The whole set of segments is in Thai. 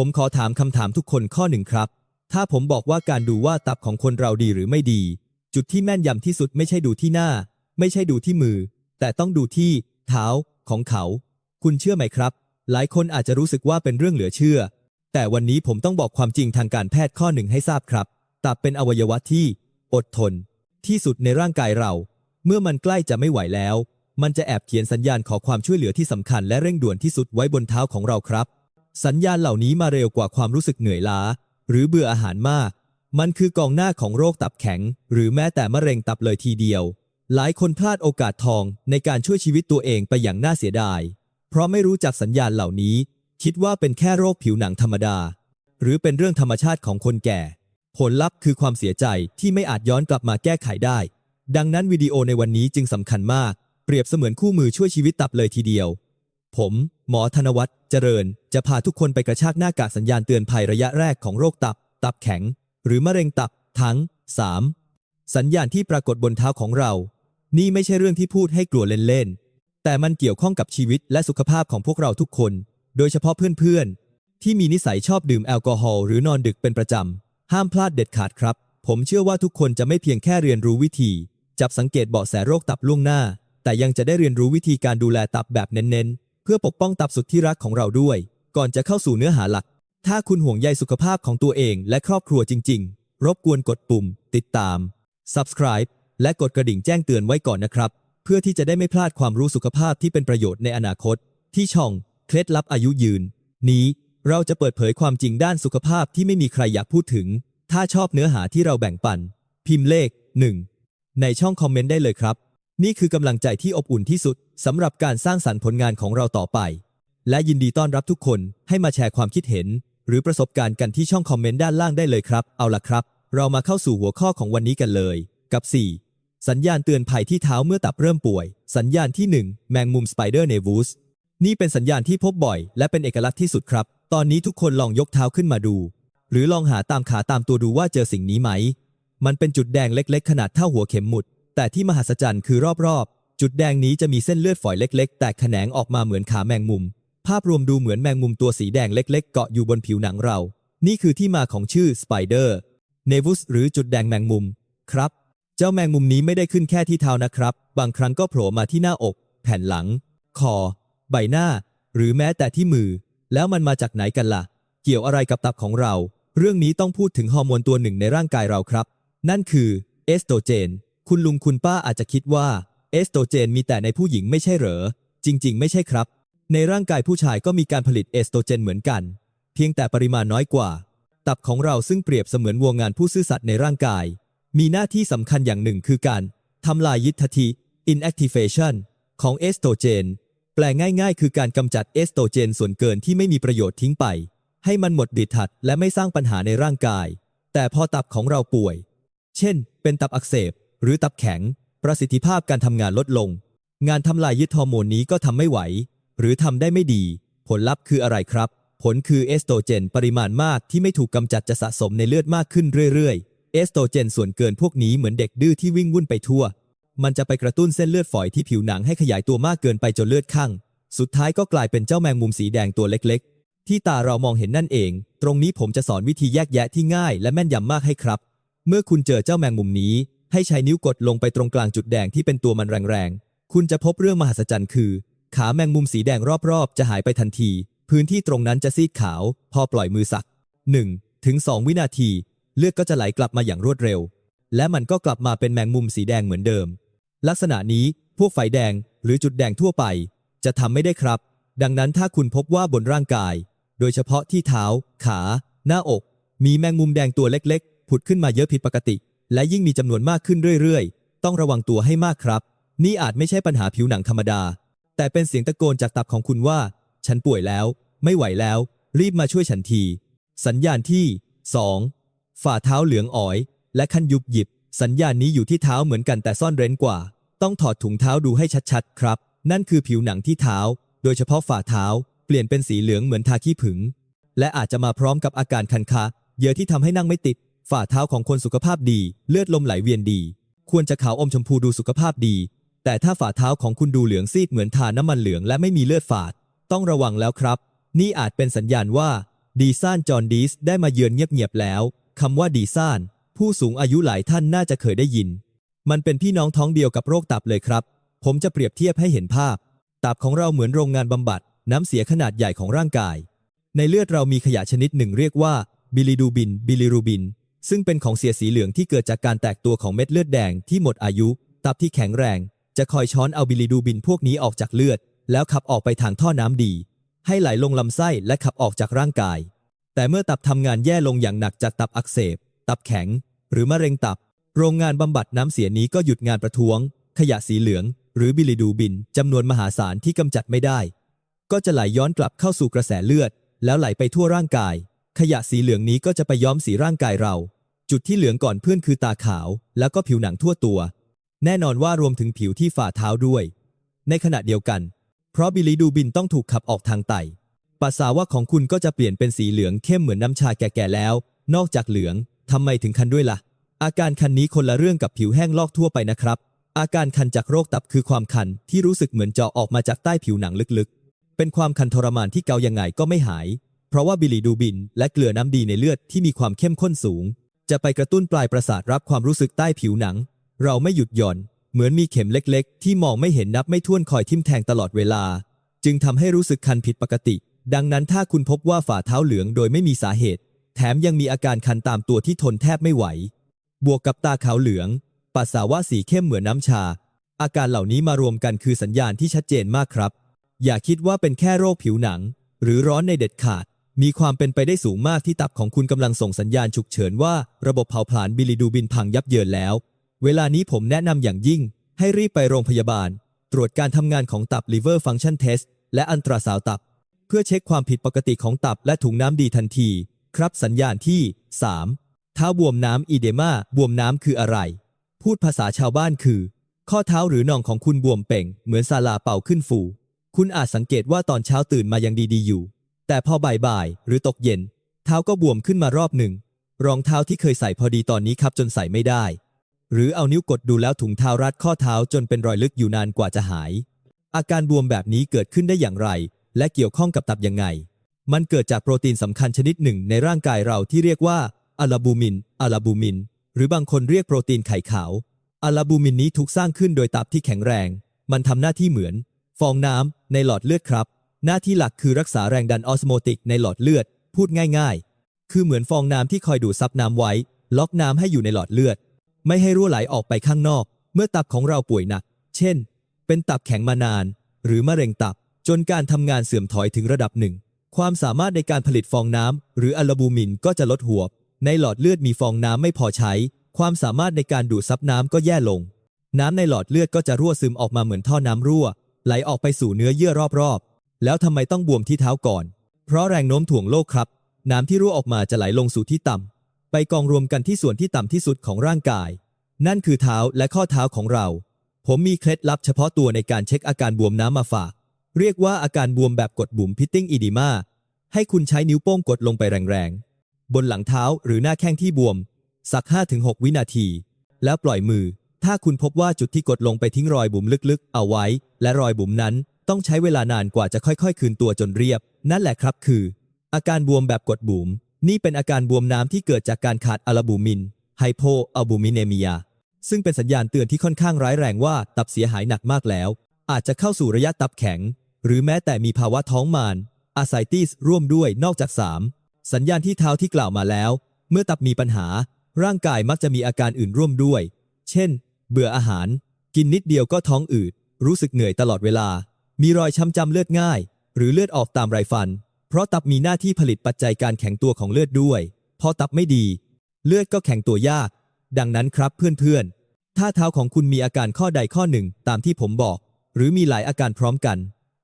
ผมขอถามคำถามทุกคนข้อหนึ่งครับ ถ้าผมบอกว่าการดูว่าตับของคนเราดีหรือไม่ดี จุดที่แม่นยำที่สุดไม่ใช่ดูที่หน้า ไม่ใช่ดูที่มือ แต่ต้องดูที่ เท้าของเขา คุณเชื่อไหมครับ หลายคนอาจจะรู้สึกว่าเป็นเรื่องเหลือเชื่อ แต่วันนี้ผมต้องบอกความจริงทางการแพทย์ข้อหนึ่งให้ทราบครับ ตับเป็นอวัยวะที่ อดทน ที่สุดในร่างกายเรา เมื่อมันใกล้จะไม่ไหวแล้ว มันจะแอบเขียนสัญญาณขอความช่วยเหลือที่สำคัญและเร่งด่วนที่สุดไว้บนเท้าของเราครับ สัญญาณเหล่านี้มาเร็วกว่าความรู้สึกเหนื่อยล้า หรือเบื่ออาหารมาก มันคือกองหน้าของโรคตับแข็ง หรือแม้แต่มะเร็งตับเลยทีเดียว หลายคนพลาดโอกาสทองในการช่วยชีวิตตัวเองไปอย่างน่าเสียดาย เพราะไม่รู้จักสัญญาณเหล่านี้ คิดว่าเป็นแค่โรคผิวหนังธรรมดา หรือเป็นเรื่องธรรมชาติของคนแก่ ผลลัพธ์คือความเสียใจที่ไม่อาจย้อนกลับมาแก้ไขได้ ดังนั้นวิดีโอในวันนี้จึงสำคัญมาก เปรียบเสมือนคู่มือช่วยชีวิตตับเลยทีเดียว ผม หมอธนวัฒน์เจริญ จะพาทุกคนไปกระชากหน้ากากสัญญาณเตือนภัยระยะแรกของโรคตับ ตับแข็ง หรือมะเร็งตับ ทั้ง 3. สัญญาณที่ปรากฏบนเท้าของเรา นี่ไม่ใช่เรื่องที่พูดให้กลัวเล่นๆ แต่มันเกี่ยวข้องกับชีวิตและสุขภาพของพวกเราทุกคน โดยเฉพาะเพื่อนๆ ที่มีนิสัยชอบดื่มแอลกอฮอล์หรือนอนดึกเป็นประจำ ห้ามพลาดเด็ดขาดครับ ผมเชื่อว่าทุกคนจะไม่เพียงแค่เรียนรู้วิธี จับสังเกตเบาะแสโรคตับล่วงหน้า แต่ยังจะได้เรียนรู้วิธีการดูแลตับแบบเน้นๆ พื่อปกป้องตับสุดที่รักของเราด้วย ก่อนจะเข้าสู่เนื้อหาหลัก ถ้าคุณห่วงใยสุขภาพของตัวเองและครอบครัวจริง ๆ รบกวนกดปุ่ม ติดตาม subscribe และกดกระดิ่งแจ้งเตือนไว้ก่อนนะครับ เพื่อที่จะได้ไม่พลาดความรู้สุขภาพที่เป็นประโยชน์ในอนาคต ที่ช่องเคล็ดลับอายุยืน นี้เราจะเปิดเผยความจริงด้านสุขภาพที่ไม่มีใครอยากพูดถึง ถ้าชอบเนื้อหาที่เราแบ่งปัน พิมพ์เลข 1 ในช่องคอมเมนต์ได้เลยครับ นี่คือกำลังใจที่อบอุ่นที่สุดสำหรับการสร้างสรรค์ผลงานของเราต่อไป และยินดีต้อนรับทุกคนให้มาแชร์ความคิดเห็น หรือประสบการณ์กันที่ช่องคอมเมนต์ด้านล่างได้เลยครับ เอาล่ะครับ เรามาเข้าสู่หัวข้อของวันนี้กันเลย กับ 4 สัญญาณเตือนภัยที่เท้าเมื่อตับเริ่มป่วย สัญญาณที่ 1 แมงมุมสไปเดอร์เนวูสนี่เป็นสัญญาณที่พบบ่อย และเป็นเอกลักษณ์ที่สุดครับ ตอนนี้ทุกคนลองยกเท้าขึ้นมาดู หรือลองหาตามขาตามตัวดูว่าเจอสิ่งนี้ไหม มันเป็นจุดแดงเล็ก ๆ ขนาดเท่าหัวเข็มหมุด แต่ที่มหัศจรรย์คือรอบๆ จุดแดงนี้จะมีเส้นเลือดฝอยเล็ก ๆ แตกแขนงออกมาเหมือนขาแมงมุม ภาพรวมดูเหมือนแมงมุมตัวสีแดงเล็ก ๆ เกาะอยู่บนผิวหนังเรา นี่คือที่มาของชื่อสไปเดอร์เนวุสหรือจุดแดงแมงมุม ครับ เจ้าแมงมุมนี้ไม่ได้ขึ้นแค่ที่เท้านะครับ บางครั้งก็โผล่มาที่หน้าอก แผ่นหลัง คอ ใบหน้า หรือแม้แต่ที่มือ แล้วมันมาจากไหนกันล่ะ เกี่ยวอะไรกับตับของเรา เรื่องนี้ต้องพูดถึงฮอร์โมนตัวหนึ่งในร่างกายเราครับ นั่นคือเอสโตรเจน คุณลุงคุณป้าอาจจะคิดว่า เอสโตรเจนมีแต่ในผู้หญิงไม่ใช่เหรอ จริง ๆ ไม่ใช่ครับ ในร่างกายผู้ชายก็มีการผลิตเอสโตรเจนเหมือนกัน เพียงแต่ปริมาณน้อยกว่า ตับของเราซึ่งเปรียบเสมือนวัวงานผู้ซื่อสัตย์ในร่างกาย มีหน้าที่สำคัญอย่างหนึ่งคือการทำลายยึดทธิ inactivation ของเอสโตรเจน แปลง่าย ๆ คือการกำจัดเอสโตรเจนส่วนเกินที่ไม่มีประโยชน์ทิ้งไป ให้มันหมดดิดถัดและไม่สร้างปัญหาในร่างกาย แต่พอตับของเราป่วย เช่น เป็นตับอักเสบ หรือตับแข็ง ประสิทธิภาพการทำงานลดลง งานทำลายยึดฮอร์โมนนี้ก็ทำไม่ไหว หรือทำได้ไม่ดี ผลลัพธ์คืออะไรครับ ผลคือเอสโตรเจนปริมาณมากที่ไม่ถูกกำจัดจะสะสมในเลือดมากขึ้นเรื่อยๆ เอสโตรเจนส่วนเกินพวกนี้เหมือนเด็กดื้อที่วิ่งวุ่นไปทั่ว มันจะไปกระตุ้นเส้นเลือดฝอยที่ผิวหนังให้ขยายตัวมากเกินไปจนเลือดข้างสุดท้ายก็กลายเป็นเจ้าแมงมุมสีแดงตัวเล็กๆ ที่ตาเรามองเห็นนั่นเอง ตรงนี้ผมจะสอนวิธีแยกแยะที่ง่ายและแม่นยำมากให้ครับ เมื่อคุณเจอเจ้าแมงมุมนี้ ให้ใช้นิ้วกดลงไปตรงกลางจุดแดงที่เป็นตัวมันแรงๆ คุณจะพบเรื่องมหัศจรรย์คือ ขาแมงมุมสีแดงรอบๆ จะหายไปทันที พื้นที่ตรงนั้นจะซีดขาว พอปล่อยมือสัก1ถึง2วินาที เลือดก็จะไหลกลับมาอย่างรวดเร็ว และมันก็กลับมาเป็นแมงมุมสีแดงเหมือนเดิม ลักษณะนี้พวกไฟแดงหรือจุดแดงทั่วไป จะทำไม่ได้ครับ ดังนั้นถ้าคุณพบว่าบนร่างกาย โดยเฉพาะที่เท้า ขา หน้าอก มีแมงมุมแดงตัวเล็กๆ ผุดขึ้นมาเยอะผิดปกติ และยิ่งมีจำนวนมากขึ้นเรื่อยๆ ต้องระวังตัวให้มากครับ นี่อาจไม่ใช่ปัญหาผิวหนังธรรมดา แต่เป็นเสียงตะโกนจากตับของคุณว่า ฉันป่วยแล้ว ไม่ไหวแล้ว รีบมาช่วยฉันที สัญญาณที่ 2. ฝ่าเท้าเหลืองอ๋อย และคันยุบหยิบ สัญญาณนี้อยู่ที่เท้าเหมือนกันแต่ซ่อนเร้นกว่า ต้องถอดถุงเท้าดูให้ชัดๆ ครับ นั่นคือผิวหนังที่เท้า โดยเฉพาะฝ่าเท้า เปลี่ยนเป็นสีเหลืองเหมือนทาขี้ผึ้งและอาจจะมาพร้อมกับอาการคันคาเยอะที่ทำให้นั่งไม่ติด ฝ่าเท้าของคนสุขภาพดี เลือดลมไหลเวียนดี ควรจะขาวอมชมพูดูสุขภาพดี แต่ถ้าฝ่าเท้าของคุณดูเหลืองซีดเหมือนทาน้ำมันเหลืองและไม่มีเลือดฝาด ต้องระวังแล้วครับ นี่อาจเป็นสัญญาณว่า ดีซ่านจอห์นดีสได้มาเยือนเงียบๆแล้วคำว่าดีซ่าน ผู้สูงอายุหลายท่านน่าจะเคยได้ยิน มันเป็นพี่น้องท้องเดียวกับโรคตับเลยครับ ผมจะเปรียบเทียบให้เห็นภาพ ตับของเราเหมือนโรงงานบำบัด น้ำเสียขนาดใหญ่ของร่างกาย ในเลือดเรามีขยะชนิดหนึ่งเรียกว่าบิลิดูบิน บิลิรูบิน ซึ่งเป็นของเสียสีเหลืองที่เกิดจากการแตกตัวของเม็ดเลือดแดงที่หมดอายุ ตับที่แข็งแรง จะคอยช้อนเอาบิลิดูบินพวกนี้ออกจากเลือด แล้วขับออกไปทางท่อน้ำดี ให้ไหลลงลำไส้และขับออกจากร่างกาย แต่เมื่อตับทำงานแย่ลงอย่างหนักจากตับอักเสบ ตับแข็ง หรือมะเร็งตับ โรงงานบำบัดน้ำเสียนี้ก็หยุดงานประท้วง ขยะสีเหลือง หรือบิลิดูบินจำนวนมหาศาลที่กำจัดไม่ได้ ก็จะไหลย้อนกลับเข้าสู่กระแสเลือด แล้วไหลไปทั่วร่างกาย ขยะสีเหลืองนี้ก็จะไปย้อมสีร่างกายเรา จุดที่เหลืองก่อนเพื่อนคือตาขาว แล้วก็ผิวหนังทั่วตัว แน่นอนว่ารวมถึงผิวที่ฝ่าเท้าด้วย ในขณะเดียวกัน เพราะบิลิดูบินต้องถูกขับออกทางไต ปัสสาวะของคุณก็จะเปลี่ยนเป็นสีเหลืองเข้มเหมือนน้ำชาแก่ๆแล้ว นอกจากเหลืองทำไมถึงคันด้วยล่ะ อาการคันนี้คนละเรื่องกับผิวแห้งลอกทั่วไปนะครับ อาการคันจากโรคตับคือความคันที่รู้สึกเหมือนเจาะออกมาจากใต้ผิวหนังลึกๆ เป็นความคันทรมานที่เกายังไงก็ไม่หาย เพราะว่าบิลิดูบิน และเกลือน้ำดีในเลือดที่มีความเข้มข้นสูง จะไปกระตุ้นปลายประสาทรับความรู้สึกใต้ผิวหนัง เราไม่หยุดหย่อน เหมือนมีเข็มเล็กๆ ที่มองไม่เห็นนับไม่ถ้วนคอยทิ่มแทงตลอดเวลา จึงทำให้รู้สึกคันผิดปกติ ดังนั้นถ้าคุณพบว่าฝ่าเท้าเหลืองโดยไม่มีสาเหตุ แถมยังมีอาการคันตามตัวที่ทนแทบไม่ไหว บวกกับตาขาวเหลือง ปัสสาวะสีเข้มเหมือนน้ำชา อาการเหล่านี้มารวมกันคือสัญญาณที่ชัดเจนมากครับ อย่าคิดว่าเป็นแค่โรคผิวหนัง หรือร้อนในเด็ดขาด มีความเป็นไปได้สูงมากที่ตับของคุณกำลังส่งสัญญาณฉุกเฉินว่า ระบบเผาผลาญบิลิดูบินพังยับเยินแล้ว เวลานี้ผมแนะนำอย่างยิ่ง ให้รีบไปโรงพยาบาล ตรวจการทำงานของตับ liver function test และอันตราซาวตับ เพื่อเช็คความผิดปกติของตับและถุงน้ำดีทันที ครับสัญญาณที่ 3. เท้าบวมน้ำอีเดมาบวมน้ำคืออะไร พูดภาษาชาวบ้านคือ ข้อเท้าหรือน่องของคุณบวมเป่ง เหมือนซาลาเป่าขึ้นฟู คุณอาจสังเกตว่าตอนเช้าตื่นมายังดีๆอยู่ แต่พอบ่ายๆหรือตกเย็น เท้าก็บวมขึ้นมารอบหนึ่ง รองเท้าที่เคยใส่พอดีตอนนี้ครับจนใส่ไม่ได้ หรือเอานิ้วกดดูแล้วถุงเท้ารัดข้อเท้าจนเป็นรอยลึกอยู่นานกว่าจะหาย อาการบวมแบบนี้เกิดขึ้นได้อย่างไร และเกี่ยวข้องกับตับยังไง มันเกิดจากโปรตีนสำคัญชนิดหนึ่งในร่างกายเราที่เรียกว่าอะลาบูมินอะลาบูมิน หรือบางคนเรียกโปรตีนไข่ขาวอะลาบูมินนี้ถูกสร้างขึ้นโดยตับที่แข็งแรง มันทำหน้าที่เหมือน ฟองน้ำในหลอดเลือดครับ หน้าที่หลักคือรักษาแรงดันออสโมติกในหลอดเลือด พูดง่าย ๆ คือเหมือนฟองน้ำที่คอยดูดซับน้ำไว้ ล็อกน้ำให้อยู่ในหลอดเลือด ไม่ให้รั่วไหลออกไปข้างนอก เมื่อตับของเราป่วยหนัก เช่น เป็นตับแข็งมานาน หรือมะเร็งตับ จนการทำงานเสื่อมถอยถึงระดับหนึ่ง ความสามารถในการผลิตฟองน้ำหรืออะลบูมินก็จะลดหัวในหลอดเลือดมีฟองน้ำไม่พอใช้ ความสามารถในการดูดซับน้ำก็แย่ลง น้ำในหลอดเลือดก็จะรั่วซึมออกมาเหมือนท่อน้ำรั่ว ไหลออกไปสู่เนื้อเยื่อรอบๆ แล้วทำไมต้องบวมที่เท้าก่อน เพราะแรงโน้มถ่วงโลกครับ น้ำที่รั่วออกมาจะไหลลงสู่ที่ต่ำไปกองรวมกันที่ส่วนที่ต่ำที่สุดของร่างกาย นั่นคือเท้าและข้อเท้าของเรา ผมมีเคล็ดลับเฉพาะตัวในการเช็คอาการบวมน้ำมาฝาก เรียกว่าอาการบวมแบบกดบุ๋มพิตติ้งอีดีมาให้คุณใช้นิ้วโป้งกดลงไปแรงๆ บนหลังเท้าหรือหน้าแข้งที่บวม สัก 5-6 วินาที แล้วปล่อยมือ ถ้าคุณพบว่าจุดที่กดลงไปทิ้งรอยบุ๋มลึกๆ เอาไว้ และรอยบุ๋มนั้น ต้องใช้เวลานานกว่าจะค่อยๆ คืนตัวจนเรียบ นั่นแหละครับคือ อาการบวมแบบกดบุ๋มนี่เป็นอาการบวมน้ำที่เกิดจากการขาดอะลาบูมินไฮโปอะบูมินเนเมียซึ่งเป็นสัญญาณเตือนที่ค่อนข้างร้ายแรงว่าตับเสียหายหนักมากแล้ว อาจจะเข้าสู่ระยะตับแข็ง หรือแม้แต่มีภาวะท้องมานอาไซติสร่วมด้วยนอกจาก 3 สัญญาณที่เท้าที่กล่าวมาแล้ว เมื่อตับมีปัญหา ร่างกายมักจะมีอาการอื่นร่วมด้วย เช่น เบื่ออาหาร กินนิดเดียวก็ท้องอืด รู้สึกเหนื่อยตลอดเวลา มีรอยช้ำจำเลือดง่าย หรือเลือดออกตามไรฟัน เพราะตับมีหน้าที่ผลิตปัจจัยการแข็งตัวของเลือดด้วย พอตับไม่ดี เลือดก็แข็งตัวยาก ดังนั้นครับเพื่อนๆ ถ้าเท้าของคุณมีอาการข้อใดข้อหนึ่งตามที่ผมบอก หรือมีหลายอาการพร้อมกัน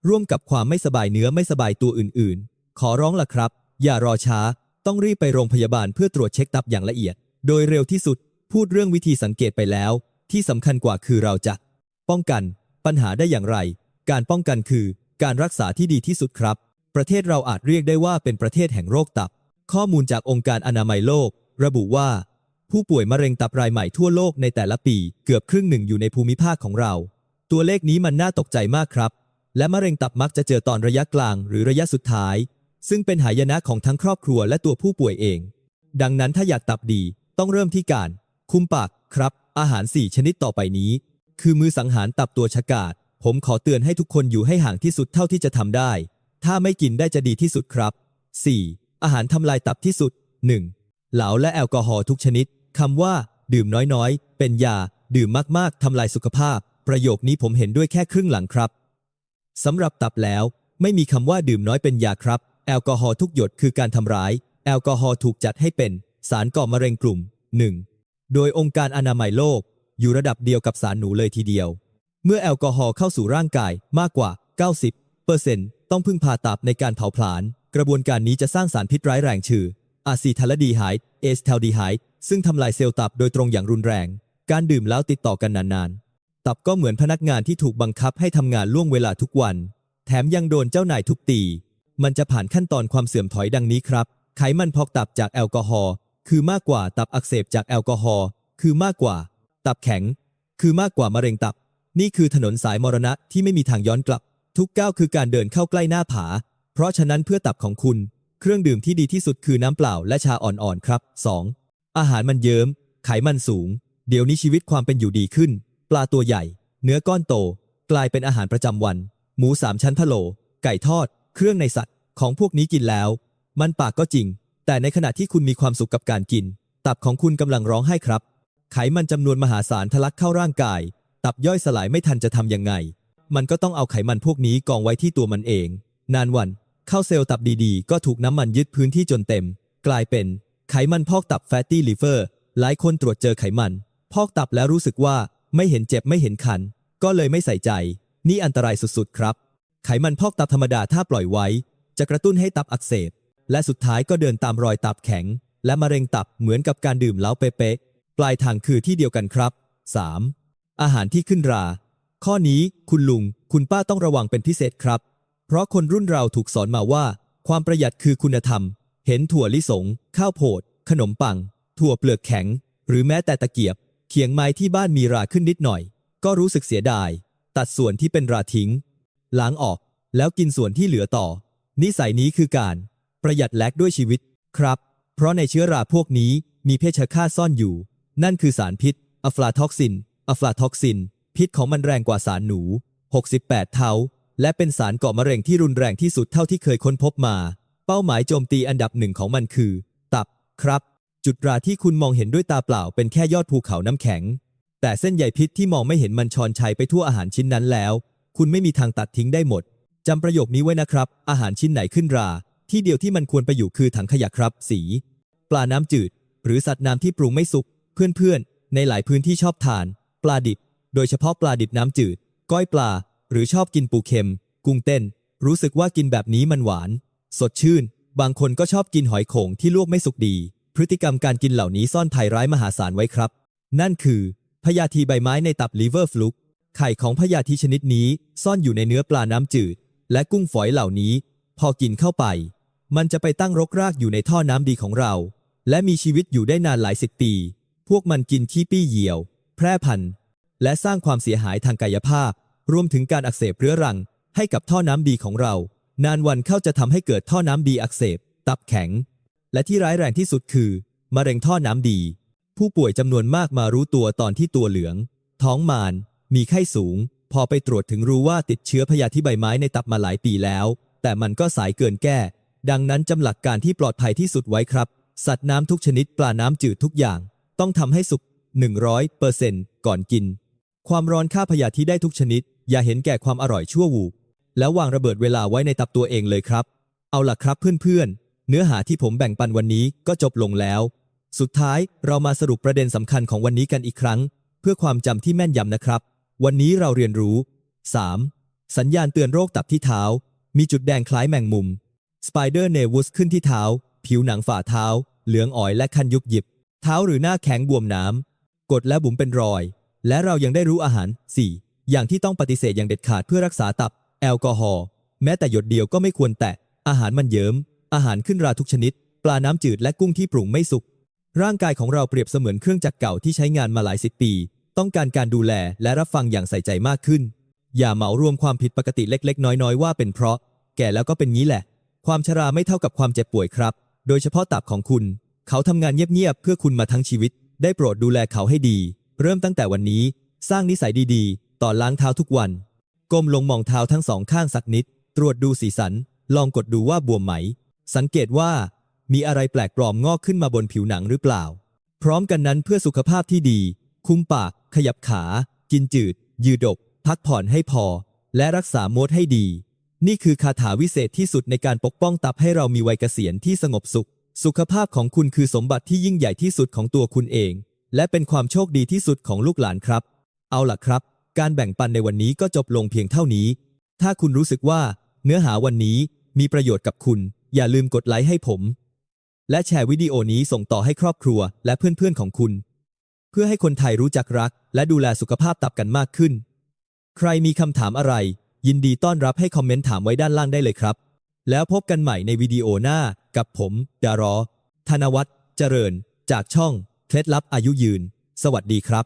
ร่วมกับความไม่สบายเนื้อไม่สบายตัวอื่นๆ ขอร้องล่ะครับ อย่ารอช้า ต้องรีบไปโรงพยาบาลเพื่อตรวจเช็คตับอย่างละเอียด โดยเร็วที่สุด พูดเรื่องวิธีสังเกตไปแล้ว ที่สำคัญกว่าคือเราจะ ป้องกัน ปัญหาได้อย่างไร การป้องกันคือการรักษาที่ดีที่สุดครับ ประเทศเราอาจเรียกได้ว่าเป็นประเทศแห่งโรคตับ ข้อมูลจากองค์การอนามัยโลก ระบุว่า ผู้ป่วยมะเร็งตับรายใหม่ทั่วโลกในแต่ละปีเกือบครึ่งหนึ่งอยู่ในภูมิภาคของเรา ตัวเลขนี้มันน่าตกใจมากครับ และมะเร็งตับมักจะเจอตอนระยะกลางหรือระยะสุดท้าย ซึ่งเป็นหายนะของทั้งครอบครัวและตัวผู้ป่วยเอง ดังนั้นถ้าอยากตับดีต้องเริ่มที่การ คุมปากครับ อาหาร 4 ชนิดต่อไปนี้ คือมือสังหารตับตัวฉกาด ผมขอเตือนให้ทุกคนอยู่ให้ห่างที่สุดเท่าที่จะทำได้ ถ้าไม่กินได้จะดีที่สุดครับ 4. อาหารทำลายตับที่สุด 1. เหลาและแอลกอฮอล์ทุกชนิดคำว่า ดื่มน้อยๆ เป็นยา ดื่มมากๆทำลายสุขภาพ ประโยคนี้ผมเห็นด้วยแค่ครึ่งหลังครับสำหรับตับแล้ว ไม่มีคำว่าดื่มน้อยเป็นยาครับ แอลกอฮอล์ทุกหยดคือการทำร้าย แอลกอฮอล์ถูกจัดให้เป็น สารก่อมะเร็งกลุ่ม 1. โดยองค์การอนามัยโลก อยู่ระดับเดียวกับสารหนูเลยทีเดียว เมื่อแอลกอฮอล์เข้าสู่ร่างกายมากกว่า 90เปอร์เซ็นต์ต้องพึ่งพาตับในการเผาผลาญ กระบวนการนี้จะสร้างสารพิษร้ายแรงชื่ออะซีทาลดีไฮด์เอสเทลดีไฮด์ซึ่งทำลายเซลล์ตับโดยตรงอย่างรุนแรง การดื่มแล้วติดต่อกันนานๆ ตับก็เหมือนพนักงานที่ถูกบังคับให้ทำงานล่วงเวลาทุกวัน แถมยังโดนเจ้านายทุบตี มันจะผ่านขั้นตอนความเสื่อมถอยดังนี้ครับ ไขมันพอกตับจากแอลกอฮอล์ คือมากกว่าตับอักเสบจากแอลกอฮอล์ คือมากกว่า ตับแข็ง คือมากกว่ามะเร็งตับ นี่คือถนนสายมรณะที่ไม่มีทางย้อนกลับ ทุกก้าวคือการเดินเข้าใกล้หน้าผา เพราะฉะนั้นเพื่อตับของคุณ เครื่องดื่มที่ดีที่สุดคือน้ำเปล่าและชาอ่อนๆครับ 2. อาหารมันเยิ้ม ไขมันสูง เดี๋ยวนี้ชีวิตความเป็นอยู่ดีขึ้น ปลาตัวใหญ่ เนื้อก้อนโต กลายเป็นอาหารประจำวัน หมูสามชั้นพะโล ไก่ทอด เครื่องในสัตว์ ของพวกนี้กินแล้ว มันปากก็จริง แต่ในขณะที่คุณมีความสุขกับการกิน ตับของคุณกำลังร้องไห้ครับ ไขมันจำนวนมหาศาลทะลักเข้าร่างกาย ตับย่อยสลายไม่ทันจะทำยังไง มันก็ต้องเอาไขมันพวกนี้กองไว้ที่ตัวมันเอง นานวัน เข้าเซลล์ตับดีๆ ก็ถูกน้ำมันยึดพื้นที่จนเต็ม กลายเป็น ไขมันพอกตับ fatty liver หลายคนตรวจเจอไขมัน พอกตับแล้วรู้สึกว่าไม่เห็นเจ็บไม่เห็นคัน ก็เลยไม่ใส่ใจ นี่อันตรายสุดๆครับ ไขมันพอกตับธรรมดาถ้าปล่อยไว้ จะกระตุ้นให้ตับอักเสบ และสุดท้ายก็เดินตามรอยตับแข็ง และมะเร็งตับเหมือนกับการดื่มเหล้าเป๊ะๆปลายทางคือที่เดียวกันครับ 3. อาหารที่ขึ้นรา ข้อนี้คุณลุง คุณป้าต้องระวังเป็นพิเศษครับ เพราะคนรุ่นเราถูกสอนมาว่า ความประหยัดคือคุณธรรม เห็นถั่วลิสง ข้าวโพด ขนมปัง ถั่วเปลือกแข็ง หรือแม้แต่ตะเกียบ เขียงไม้ที่บ้านมีราขึ้นนิดหน่อย ก็รู้สึกเสียดาย ตัดส่วนที่เป็นราทิ้ง ล้างออก แล้วกินส่วนที่เหลือต่อ นิสัยนี้คือการ ประหยัดแลกด้วยชีวิตครับ เพราะในเชื้อราพวกนี้มีเพชฌฆาตซ่อนอยู่ นั่นคือสารพิษ อะฟลาท็อกซิน อะฟลาท็อกซิน พิษของมันแรงกว่าสารหนู 68 เท่า และเป็นสารก่อมะเร็งที่รุนแรงที่สุดเท่าที่เคยค้นพบมา เป้าหมายโจมตีอันดับหนึ่งของมันคือ ตับครับ จุดราที่คุณมองเห็นด้วยตาเปล่า เป็นแค่ยอดภูเขาน้ำแข็ง แต่เส้นใยพิษที่มองไม่เห็นมันชอนชัยไปทั่วอาหารชิ้นนั้นแล้ว คุณไม่มีทางตัดทิ้งได้หมดจำประโยคนี้ไว้นะครับ อาหารชิ้นไหนขึ้นรา ที่เดียวที่มันควรไปอยู่คือถังขยะครับ สี ปลาน้ำจืด หรือสัตว์น้ำที่ปรุงไม่สุก เพื่อนๆ ในหลายพื้นที่ชอบทาน ปลาดิบ โดยเฉพาะปลาดิบน้ำจืด ก้อยปลา หรือชอบกินปูเค็ม กุ้งเต้น รู้สึกว่ากินแบบนี้มันหวาน สดชื่น บางคนก็ชอบกินหอยโข่งที่ลวกไม่สุกดี พฤติกรรมการกินเหล่านี้ซ่อนภัยร้ายมหาศาลไว้ครับ นั่นคือพยาธิใบไม้ในตับลิเวอร์ฟลุกไข่ของพยาธิชนิดนี้ซ่อนอยู่ในเนื้อปลาน้ำจืด และกุ้งฝอยเหล่านี้ พอกินเข้าไป มันจะไปตั้งรกรากอยู่ในท่อน้ำดีของเรา และมีชีวิตอยู่ได้นานหลายสิบปี พวกมันกินขี้ปี้เหยี่ยว แพร่พันธุ์ และสร้างความเสียหายทางกายภาพ รวมถึงการอักเสบเรื้อรัง ให้กับท่อน้ำดีของเรา นานวันเข้าจะทำให้เกิดท่อน้ำดีอักเสบ ตับแข็ง และที่ร้ายแรงที่สุดคือ มะเร็งท่อน้ำดี ผู้ป่วยจำนวนมากมารู้ตัวตอนที่ตัวเหลือง ท้องมาน มีไข้สูง พอไปตรวจถึงรู้ว่าติดเชื้อพยาธิใบไม้ในตับมาหลายปีแล้ว แต่มันก็สายเกินแก้ ดังนั้นจำหลักการที่ปลอดภัยที่สุดไว้ครับ สัตว์น้ำทุกชนิดปลาน้ำจืดทุกอย่าง ต้องทำให้สุก 100เปอร์เซนต์ก่อนกิน ความร้อนฆ่าพยาธิได้ทุกชนิด อย่าเห็นแก่ความอร่อยชั่ววูบแล้ววางระเบิดเวลาไว้ในตับตัวเองเลยครับ เอาล่ะครับเพื่อนๆ เนื้อหาที่ผมแบ่งปันวันนี้ก็จบลงแล้ว สุดท้ายเรามาสรุปประเด็นสำคัญของวันนี้กันอีกครั้ง เพื่อความจำที่แม่นยำนะครับ วันนี้เราเรียนรู้ 3. สัญญาณเตือนโรคตับที่เท้า มีจุดแดงคล้ายแมงมุมสไปเดอร์เนวุสขึ้นที่เท้า ผิวหนังฝ่าเท้า เหลืองอ๋อยและคันยุบหยิบ เท้าหรือหน้าแข็งบวมน้ำ กดและบุ๋มเป็นรอย และเรายังได้รู้อาหาร 4. อย่างที่ต้องปฏิเสธอย่างเด็ดขาดเพื่อรักษาตับ แอลกอฮอล์แม้แต่หยดเดียวก็ไม่ควรแตะ อาหารมันเยิ้ม อาหารขึ้นราทุกชนิด ปลาน้ำจืดและกุ้งที่ปรุงไม่สุก ร่างกายของเราเปรียบเสมือนเครื่องจักรเก่าที่ใช้งานมาหลายสิบปี ต้องการการดูแลและรับฟังอย่างใส่ใจมากขึ้น อย่าเหมารวมความผิดปกติเล็ก ๆ น้อยๆ ว่าเป็นเพราะ แก่แล้วก็เป็นงี้แหละ ความชราไม่เท่ากับความเจ็บป่วยครับ โดยเฉพาะตับของคุณ เขาทำงานเงียบๆเพื่อคุณมาทั้งชีวิต ได้โปรดดูแลเขาให้ดี เริ่มตั้งแต่วันนี้ สร้างนิสัยดีๆ ต่อล้างเท้าทุกวัน ก้มลงมองเท้าทั้งสองข้างสักนิด ตรวจดูสีสัน ลองกดดูว่าบวมไหม สังเกตว่า มีอะไรแปลกปลอมงอกขึ้นมาบนผิวหนังหรือเปล่า พร้อมกันนั้นเพื่อสุขภาพที่ดี คุมปาก ขยับขา กินจืด ยืดอกพักผ่อนให้พอ และรักษาโมดให้ดี นี่คือคาถาวิเศษที่สุดในการปกป้องตับให้เรามีวัยเกษียณที่สงบสุข สุขภาพของคุณคือสมบัติที่ยิ่งใหญ่ที่สุดของตัวคุณเอง และเป็นความโชคดีที่สุดของลูกหลานครับ เอาล่ะครับ การแบ่งปันในวันนี้ก็จบลงเพียงเท่านี้ ถ้าคุณรู้สึกว่า เนื้อหาวันนี้มีประโยชน์กับคุณ อย่าลืมกดไลค์ให้ผม และแชร์วิดีโอนี้ส่งต่อให้ครอบครัวและเพื่อนๆของคุณ เพื่อให้คนไทยรู้จักรัก และดูแลสุขภาพตับกันมากขึ้น ใครมีคำถามอะไร ยินดีต้อนรับให้คอมเมนต์ถามไว้ด้านล่างได้เลยครับ แล้วพบกันใหม่ในวิดีโอหน้ากับผม ดารอ ธนวัฒน์เจริญ จากช่อง เคล็ดลับอายุยืน สวัสดีครับ